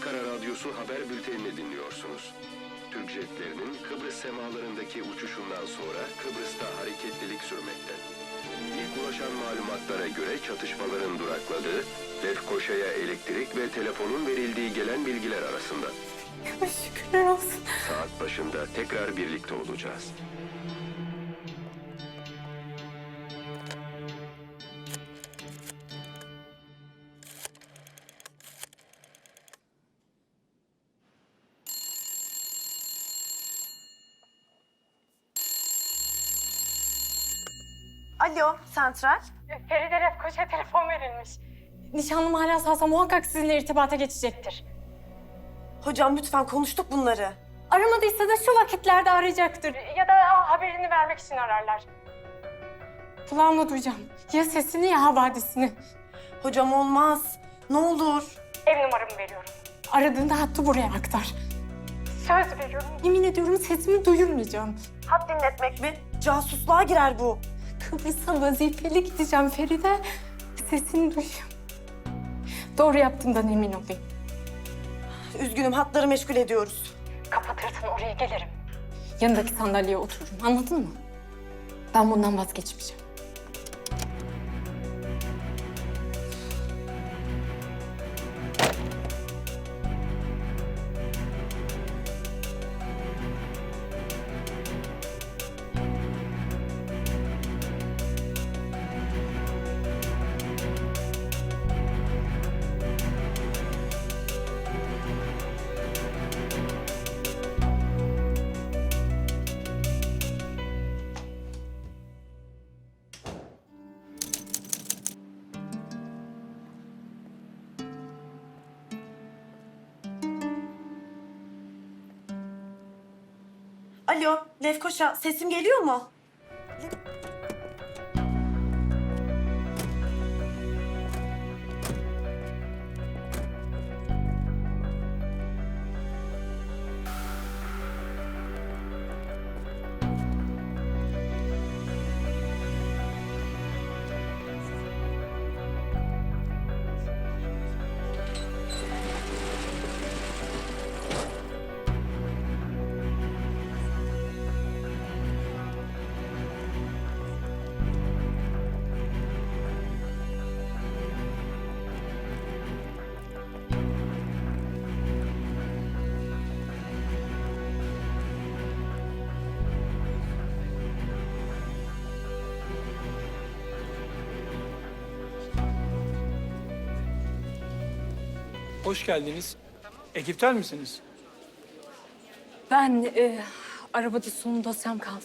Ankara Radyosu haber bültenini dinliyorsunuz. Türk jetlerinin Kıbrıs semalarındaki uçuşundan sonra Kıbrıs'ta hareketlilik sürmekte. İlk ulaşan malumatlara göre çatışmaların durakladığı, Lefkoşa'ya elektrik ve telefonun verildiği gelen bilgiler arasında. Şükürler olsun. Saat başında tekrar birlikte olacağız. Alo, sentral. Feride Refkoş'a telefon verilmiş. Nişanlım hala sağsa muhakkak sizinle irtibata geçecektir. Hocam lütfen konuştuk bunları. Aramadıysa da şu vakitlerde arayacaktır. Ya da haberini vermek için ararlar. Kulağımla duyacağım. Ya sesini ya havadisini. Hocam olmaz. Ne olur. Ev numaramı veriyorum. Aradığında hattı buraya aktar. Söz veriyorum. Yemin ediyorum sesimi duyurmayacağım. Hat dinletmek mi? Casusluğa girer bu. Kıbrıs'a vazifeli gideceğim Feride. Sesini duyayım. Doğru yaptığımdan emin olayım. Üzgünüm, hatları meşgul ediyoruz. Kapatırsın oraya gelirim. Yanındaki sandalyeye otururum anladın mı? Ben bundan vazgeçmeyeceğim. Alo, Lefkoşa, sesim geliyor mu? Hoş geldiniz. Ekipten misiniz? Ben e, arabada son dosyam kaldı.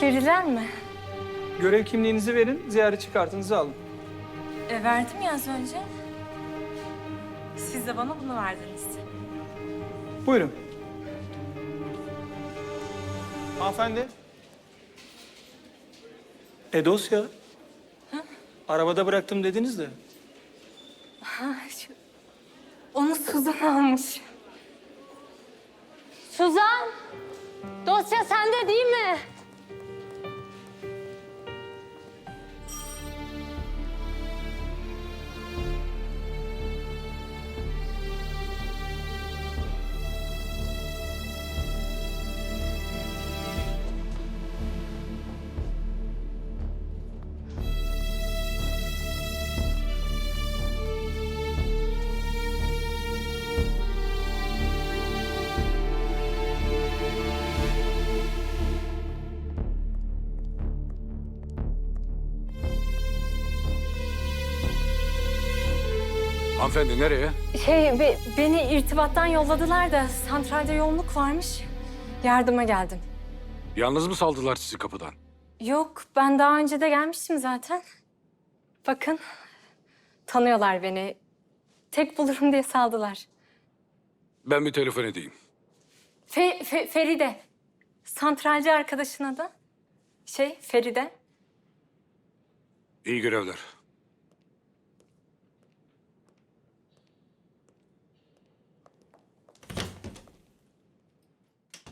Geriler mi? Görev kimliğinizi verin, ziyaretçi kartınızı alın. E, verdim ya az önce. Siz de bana bunu verdiniz. Buyurun. Hanımefendi. E dosya. Arabada bıraktım dediniz de. Ha, şu... Onu Suzan almış. Suzan! Dosya sende değil mi? Hanımefendi nereye? Şey, be- beni irtibattan yolladılar da santralde yoğunluk varmış. Yardıma geldim. Yalnız mı saldılar sizi kapıdan? Yok, ben daha önce de gelmiştim zaten. Bakın, tanıyorlar beni. Tek bulurum diye saldılar. Ben bir telefon edeyim. Fe- Fe- Feride, santralci arkadaşın adı. Şey, Feride. İyi görevler.